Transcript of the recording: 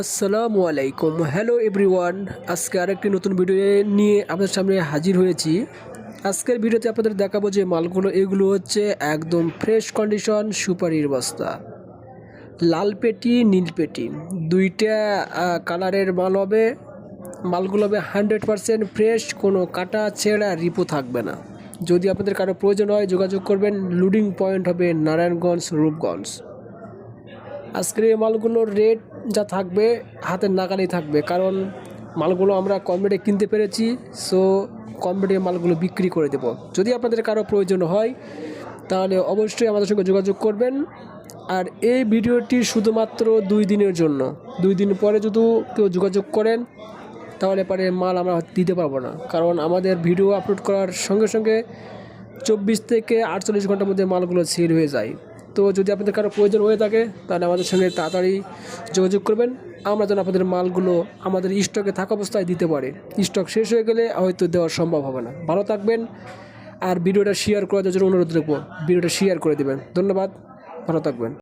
আসসালামু আলাইকুম। Hello everyone আজকে আরেকটি নতুন ভিডিও নিয়ে আপনাদের সামনে হাজির হয়েছি। আজকের ভিডিওতে আপনাদের দেখাবো যে মালগুলো, এগুলো হচ্ছে একদম ফ্রেশ কন্ডিশন সুপারির বস্তা। লাল পেটি, নীল পেটি। দুইটা কালারের মাল হবে। মালগুলো হবে হান্ড্রেড পারসেন্ট ফ্রেশ কোনো কাটা, ছেঁড়া, রিপো থাকবে না। যদি আপনাদের কারও প্রয়োজন হয়, যোগাযোগ করবেন। লুডিং পয়েন্ট হবে নারায়ণগঞ্জ, রূপগঞ্জ। আজকের এই মালগুলোর রেট যা থাকবে, হাতের নাগালেই থাকবে। কারণ মালগুলো আমরা কম রেটে কিনতে পেরেছি সো কম রেটে মালগুলো বিক্রি করে দেবো। যদি আপনাদের কারও প্রয়োজন হয়, তাহলে অবশ্যই আমাদের সঙ্গে যোগাযোগ করবেন। আর এই ভিডিওটি শুধুমাত্র দুই দিনের জন্য। দুই দিন পরে যদি কেউ যোগাযোগ করেন, তাহলে পরে মাল আমরা দিতে পারব না। কারণ আমাদের ভিডিও আপলোড করার সঙ্গে সঙ্গে চব্বিশ থেকে আটচল্লিশ ঘণ্টার মধ্যে মালগুলো সেল হয়ে যায়। তো যদি আপনাদের কারও প্রয়োজন হয়ে থাকে, তাহলে আমাদের সঙ্গে তাড়াতাড়ি যোগাযোগ করবেন। আমরা যেন আপনাদের মালগুলো আমাদের স্টকে থাকা অবস্থায় দিতে পারে। স্টক শেষ হয়ে গেলে হয়তো দেওয়া সম্ভব হবে না। ভালো থাকবেন আর ভিডিওটা শেয়ার করে দেওয়ার জন্য অনুরোধ রাখব। ভিডিওটা শেয়ার করে দেবেন। ধন্যবাদ। ভালো থাকবেন।